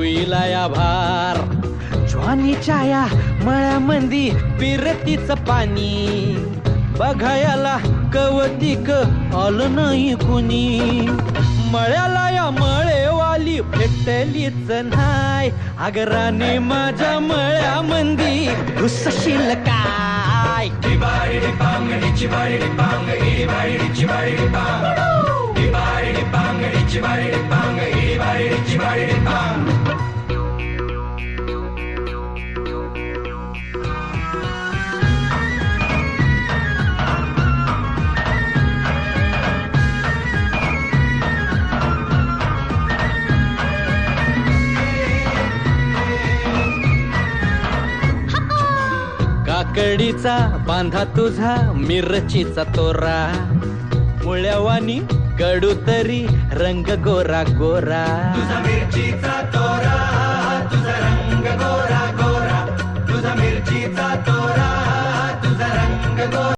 होईला या भार ज्वानीच्या या मळ्यामंदी पिरतीच पाणी बघायला कवतिक आलं नाही कुणी मळ्याला या मळेवाली भेटलीच नाय आगराने माझ्या मळ्यामंदी घुसशील काय काकडीचा बांधा तुझा मिरचीचा तोरा. मुळ्यावानी कडू तरी रंग गोरा गोरा. तुझा मिरचीचा तोरा तुझा रंग गोरा गोरा. तुझा मिरचीचा तोरा तुझा रंग गोरा.